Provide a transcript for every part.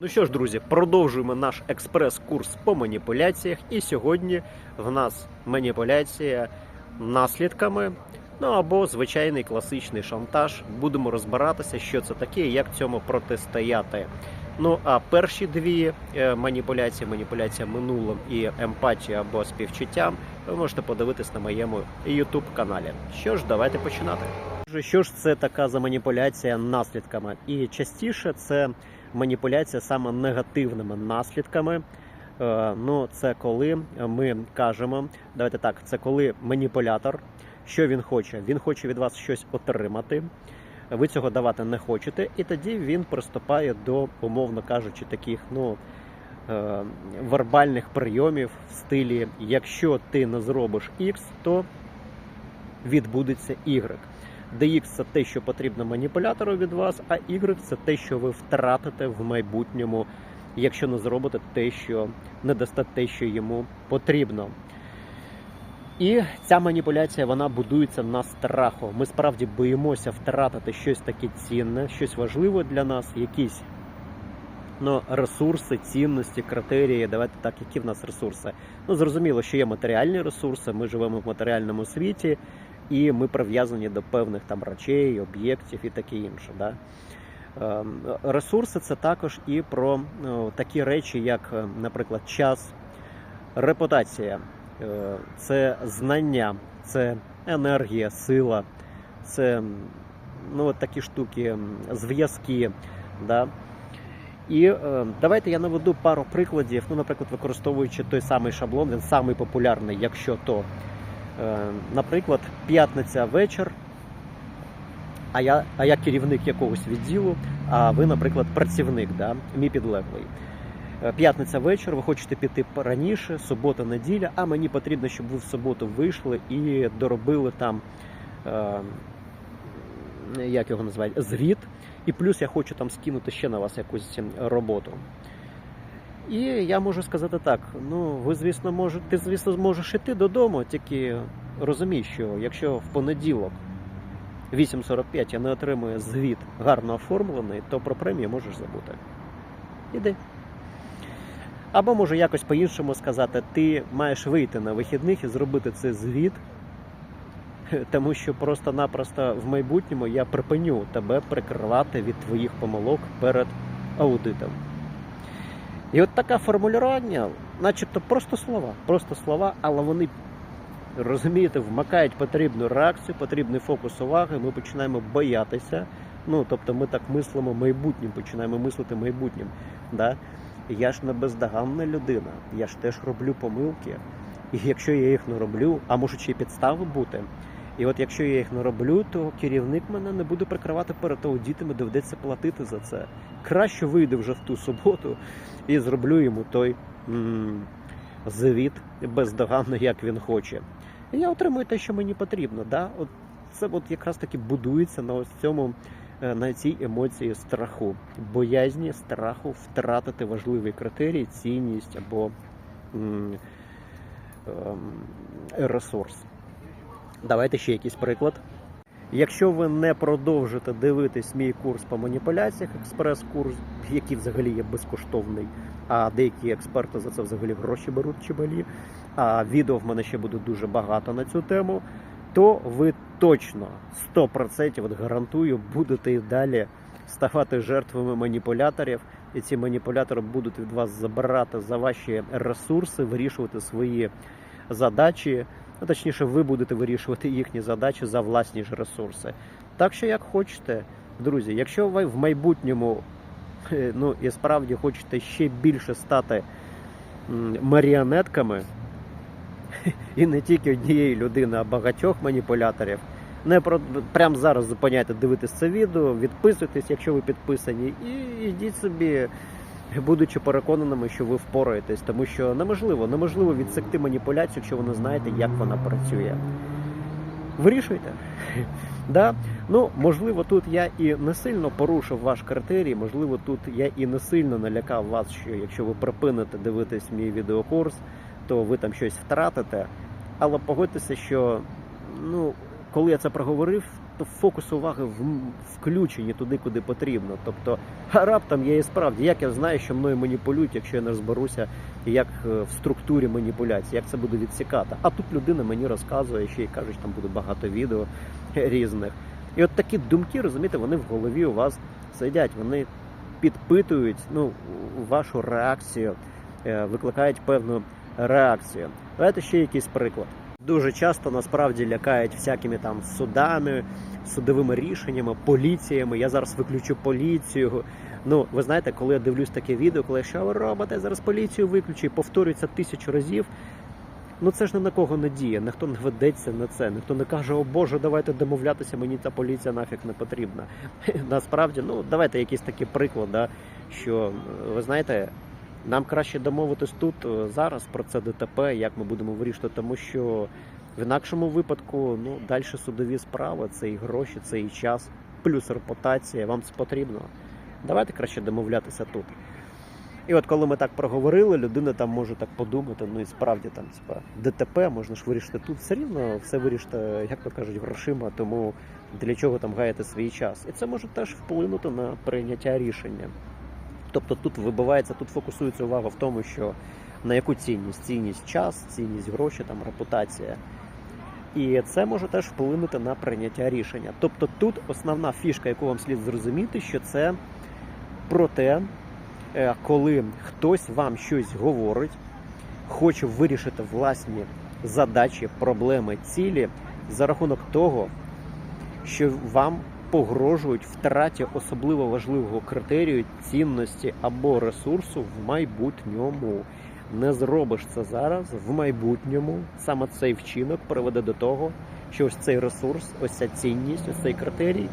Ну що ж, друзі, продовжуємо наш експрес-курс по маніпуляціях. І сьогодні в нас маніпуляція наслідками, ну або звичайний класичний шантаж. Будемо розбиратися, що це таке як цьому протистояти. Ну а перші дві е, маніпуляції, маніпуляція минулим і емпатія або співчуттям, ви можете подивитись на моєму YouTube каналі. Що ж, давайте починати. Що ж це така за маніпуляція наслідками? І частіше це маніпуляція саме негативними наслідками. Е, Ну, це коли ми кажемо, давайте так, це коли маніпулятор, що він хоче? Він хоче від вас щось отримати. Ви цього давати не хочете, і тоді він приступає до, умовно кажучи, таких ну е, вербальних прийомів в стилі: якщо ти не зробиш X, то відбудеться Y. Де X це те, що потрібно маніпулятору від вас, а Y це те, що ви втратите в майбутньому, якщо не зробите те, що не дасте те, що йому потрібно. І ця маніпуляція вона будується на страху. Ми справді боїмося втратити щось таке цінне, щось важливе для нас, якісь ну, ресурси, цінності, критерії. Давайте так, які в нас ресурси. Ну, зрозуміло, що є матеріальні ресурси, ми живемо в матеріальному світі і ми прив'язані до певних там речей, об'єктів і таке інше. Да? Ем, Ресурси це також і про ну, такі речі, як, е, наприклад, час, репутація, е, це знання, це енергія, сила, це ну, такі штуки, зв'язки. Да? І е, давайте я наведу пару прикладів. Ну, наприклад, використовуючи той самий шаблон, він самий популярний, якщо то. Е, наприклад, п'ятниця вечір, а я, а я керівник якогось відділу, а ви, наприклад, працівник, да, мій підлеглий. Е, П'ятниця вечір, ви хочете піти раніше, субота, неділя, а мені потрібно, щоб ви в суботу вийшли і доробили там, е, як його називають, звіт. І плюс я хочу там скинути ще на вас якусь роботу. І я можу сказати так: ну, ви, звісно, можете, ти, звісно, зможеш іти додому, тільки розумій, що якщо в понеділок 8.45 я не отримую звіт гарно оформлений, то про премію можеш забути. Іди. Або можу якось по-іншому сказати, ти маєш вийти на вихідних і зробити цей звіт, тому що просто-напросто в майбутньому я припиню тебе прикривати від твоїх помилок перед аудитом. І от таке формулювання, начебто просто слова, просто слова, але вони, розумієте, вмикають потрібну реакцію, потрібний фокус уваги, ми починаємо боятися. Ну, тобто ми так мислимо майбутнім, починаємо мислити майбутнім. Да? Я ж не бездоганна людина, я ж теж роблю помилки. І якщо я їх не роблю, а можуть ще й підстави бути. І от якщо я їх не роблю, то керівник мене не буде прикривати перед аудитами, доведеться платити за це. Краще вийде вже в ту суботу і зроблю йому той м- звіт бездоганно, як він хоче. І я отримую те, що мені потрібно. Да? От це от якраз таки будується на ось цьому, е, на цій емоції страху, боязні страху втратити важливий критерій, цінність або м- ем, ресурс. Давайте ще якийсь приклад. Якщо ви не продовжите дивитись мій курс по маніпуляціях, експрес-курс, який взагалі є безкоштовний, а деякі експерти за це взагалі гроші беруть чималі, а відео в мене ще буде дуже багато на цю тему, то ви точно 100% от гарантую будете і далі ставати жертвами маніпуляторів, і ці маніпулятори будуть від вас забирати за ваші ресурси, вирішувати свої задачі. Ну, точніше, ви будете вирішувати їхні задачі за власні ж ресурси. Так що, як хочете, друзі, якщо ви в майбутньому е, ну і справді хочете ще більше стати маріонетками, і не тільки однієї людини, а багатьох маніпуляторів, не про прямо зараз зупиняйте дивитись це відео, відписуйтесь, якщо ви підписані, і йдіть собі будучи переконаними, що ви впораєтесь, тому що неможливо, неможливо відсекти маніпуляцію, якщо ви не знаєте, як вона працює. Вирішуйте. Да? Ну, можливо, тут я і не сильно порушив ваш критерій, можливо, тут я і не сильно налякав вас, що якщо ви припините дивитись мій відеокурс, то ви там щось втратите. Але погодьтеся, що ну, коли я це проговорив, просто фокус уваги включені туди, куди потрібно. Тобто, раптом я і справді, як я знаю, що мною маніпулюють, якщо я не розберуся, як е, в структурі маніпуляції, як це буде відсікати. А тут людина мені розказує, ще й каже, що там буде багато відео різних. І от такі думки, розумієте, вони в голові у вас сидять, вони підпитують ну, вашу реакцію, е, викликають певну реакцію. Давайте ще якийсь приклад. Дуже часто насправді лякають всякими там судами, судовими рішеннями, поліціями. Я зараз виключу поліцію. Ну, ви знаєте, коли я дивлюсь таке відео, коли що ви робите, я зараз поліцію виключу і повторюється тисячу разів. Ну це ж ні на кого не діє, ніхто не ведеться на це, ніхто не каже, о Боже, давайте домовлятися, мені ця поліція нафіг не потрібна. Насправді, ну давайте якийсь такий приклад, да, що ви знаєте, нам краще домовитись тут е, зараз про це ДТП, як ми будемо вирішувати, тому що в інакшому випадку ну, далі судові справи, це і гроші, це і час, плюс репутація. Вам це потрібно. Давайте краще домовлятися тут. І от коли ми так проговорили, людина там може так подумати, ну і справді там типа ДТП можна ж вирішити тут. Все рівно все вирішити, як то кажуть, грошима, тому для чого там гаяти свій час. І це може теж вплинути на прийняття рішення. Тобто тут вибивається, тут фокусується увага в тому, що на яку цінність? Цінність час, цінність гроші, там репутація. І це може теж вплинути на прийняття рішення. Тобто тут основна фішка, яку вам слід зрозуміти, що це про те, е, коли хтось вам щось говорить, хоче вирішити власні задачі, проблеми, цілі за рахунок того, що вам погрожують втраті особливо важливого критерію цінності або ресурсу в майбутньому. Не зробиш це зараз, в майбутньому саме цей вчинок приведе до того, що ось цей ресурс, ось ця цінність, ось цей критерій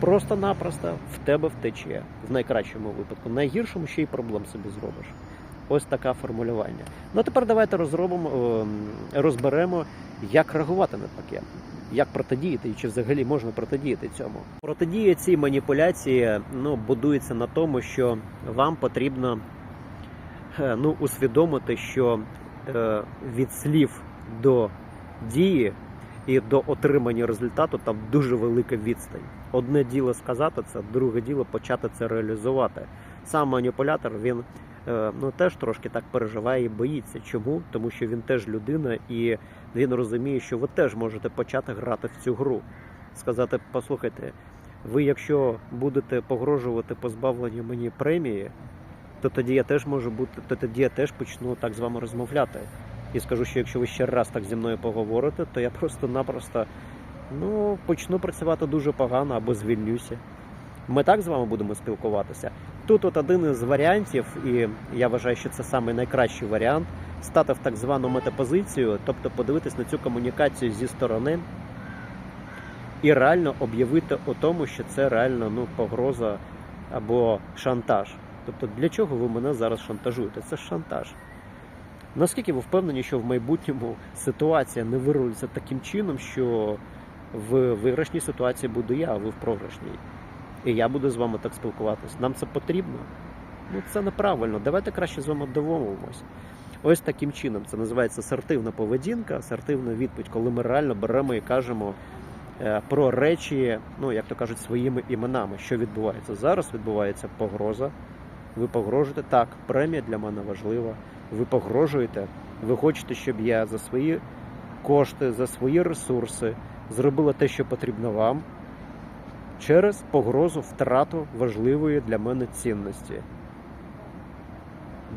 просто-напросто в тебе втече в найкращому випадку. В найгіршому ще й проблем собі зробиш. Ось таке формулювання. Ну а тепер давайте розробимо, ем, розберемо, як реагувати на таке, як протидіяти і чи взагалі можна протидіяти цьому. Протидія цій маніпуляції ну, будується на тому, що вам потрібно е, ну, усвідомити, що е, від слів до дії і до отримання результату там дуже велика відстань. Одне діло сказати це, друге діло почати це реалізувати. Сам маніпулятор він ну теж трошки так переживає і боїться. Чому? Тому що він теж людина, і він розуміє, що ви теж можете почати грати в цю гру. Сказати, послухайте, ви якщо будете погрожувати позбавленню мені премії, то тоді я теж можу бути, то тоді я теж почну так з вами розмовляти. І скажу, що якщо ви ще раз так зі мною поговорите, то я просто-напросто ну, почну працювати дуже погано або звільнюся. Ми так з вами будемо спілкуватися. Тут от один із варіантів, і я вважаю, що це саме найкращий варіант стати в так звану метапозицію, тобто подивитись на цю комунікацію зі сторони і реально об'явити о тому, що це реально ну, погроза або шантаж. Тобто, для чого ви мене зараз шантажуєте? Це шантаж. Наскільки ви впевнені, що в майбутньому ситуація не вирулиться таким чином, що в виграшній ситуації буду я, а ви в програшній? І я буду з вами так спілкуватися. Нам це потрібно? Ну це неправильно. Давайте краще з вами домовимось. Ось таким чином це називається асертивна поведінка, асертивна відповідь, коли ми реально беремо і кажемо е, про речі, ну як то кажуть, своїми іменами. Що відбувається зараз? Відбувається погроза. Ви погрожуєте так, премія для мене важлива. Ви погрожуєте, ви хочете, щоб я за свої кошти, за свої ресурси зробила те, що потрібно вам, через погрозу втрату важливої для мене цінності.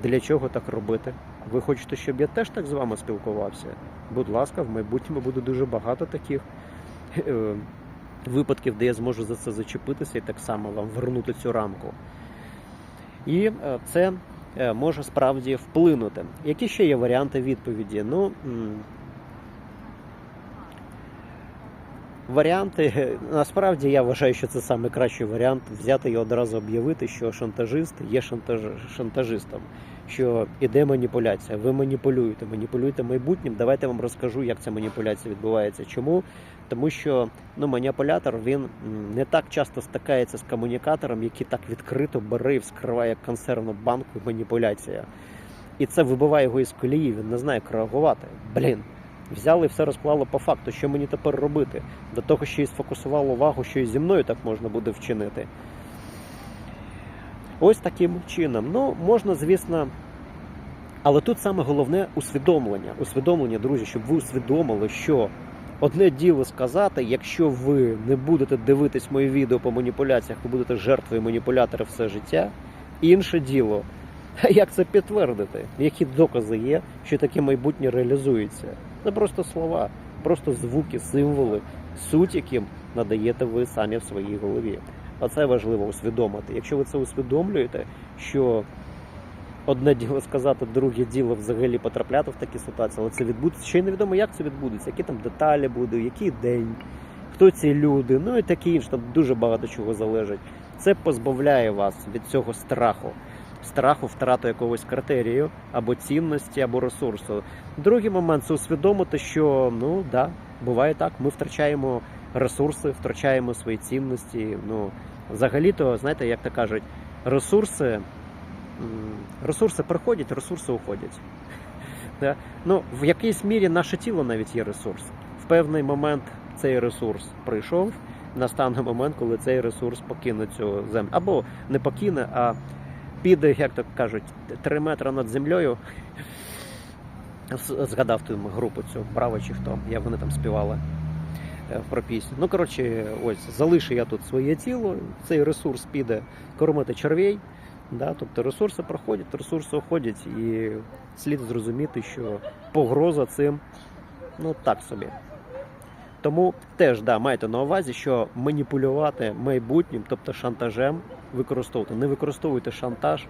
Для чого так робити? Ви хочете, щоб я теж так з вами спілкувався? Будь ласка, в майбутньому буде дуже багато таких е, випадків, де я зможу за це зачепитися і так само вам вернути цю рамку. І е, це е, може справді вплинути. Які ще є варіанти відповіді? Ну, м, Варіанти насправді я вважаю, що це найкращий варіант взяти і одразу об'явити, що шантажист є шантаж... шантажистом, що іде маніпуляція. Ви маніпулюєте, маніпулюєте майбутнім. Давайте вам розкажу, як ця маніпуляція відбувається. Чому? Тому що ну, маніпулятор він не так часто стикається з комунікатором, який так відкрито бере і вскриває консервну банку маніпуляція. І це вибиває його із колії, він не знає як реагувати. Блін. Взяли і все розклали по факту, що мені тепер робити. До того, що і сфокусувало увагу, що і зі мною так можна буде вчинити. Ось таким чином. Ну, можна, звісно. Але тут саме головне усвідомлення. Усвідомлення, друзі, щоб ви усвідомили, що одне діло сказати, якщо ви не будете дивитись мої відео по маніпуляціях, ви будете жертвою маніпулятора все життя. Інше діло, як це підтвердити? Які докази є, що таке майбутнє реалізується? Це просто слова, просто звуки, символи, суть, яким надаєте ви самі в своїй голові. Оце важливо усвідомити. Якщо ви це усвідомлюєте, що одне діло сказати, друге діло взагалі потрапляти в такі ситуації, але це відбудеться. Ще й невідомо, як це відбудеться, які там деталі будуть, який день, хто ці люди, ну і таке інше. Там дуже багато чого залежить. Це позбавляє вас від цього страху. Страху втрату якогось критерію або цінності, або ресурсу. Другий момент це усвідомити, що ну да, буває так, ми втрачаємо ресурси, втрачаємо свої цінності. Ну, взагалі-то, знаєте, як то кажуть, ресурси, ресурси приходять, ресурси уходять. Ну, в якійсь мірі наше тіло навіть є ресурс. В певний момент цей ресурс прийшов, настане момент, коли цей ресурс покине цю землю. Або не покине, а піде, як то кажуть, три метри над землею. Згадав ту групу цю Браво чи хто, як вони там співали е, про пісню. Ну, коротше, ось залишу я тут своє тіло, цей ресурс піде кормити червей. Да? Тобто ресурси проходять, ресурси уходять, і слід зрозуміти, що погроза цим ну так собі. Тому теж да, майте на увазі, що маніпулювати майбутнім, тобто шантажем, використовувати. Не використовуйте шантаж,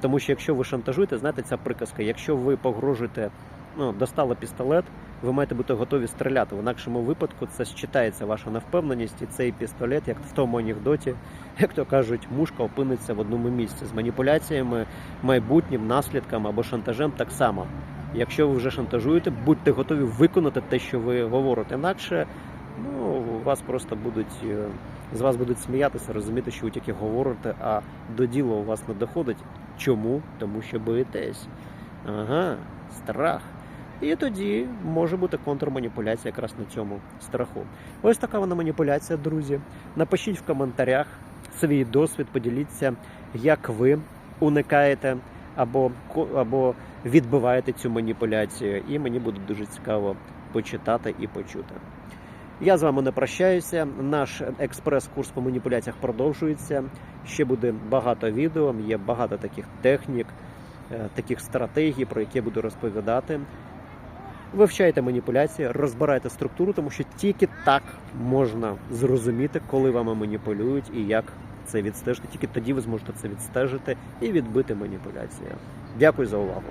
тому що якщо ви шантажуєте, знаєте, ця приказка, якщо ви погрожуєте, ну, достали пістолет, ви маєте бути готові стріляти. В інакшому випадку це считається ваша невпевненість, і цей пістолет, як в тому анекдоті, як то кажуть, мушка опиниться в одному місці з маніпуляціями, майбутнім, наслідками або шантажем так само. Якщо ви вже шантажуєте, будьте готові виконати те, що ви говорите. Інакше ну, вас просто будуть е, з вас будуть сміятися, розуміти, що ви тільки говорите, а до діла у вас не доходить. Чому? Тому що боїтесь. Ага, страх. І тоді може бути контрманіпуляція якраз на цьому страху. Ось така вона маніпуляція, друзі. Напишіть в коментарях свій досвід, поділіться, як ви уникаєте або, або відбиваєте цю маніпуляцію. І мені буде дуже цікаво почитати і почути. Я з вами не прощаюся. Наш експрес-курс по маніпуляціях продовжується. Ще буде багато відео, є багато таких технік, е, таких стратегій, про які буду розповідати. Вивчайте маніпуляції, розбирайте структуру, тому що тільки так можна зрозуміти, коли вами маніпулюють і як це відстежити. Тільки тоді ви зможете це відстежити і відбити маніпуляцію. Дякую за увагу.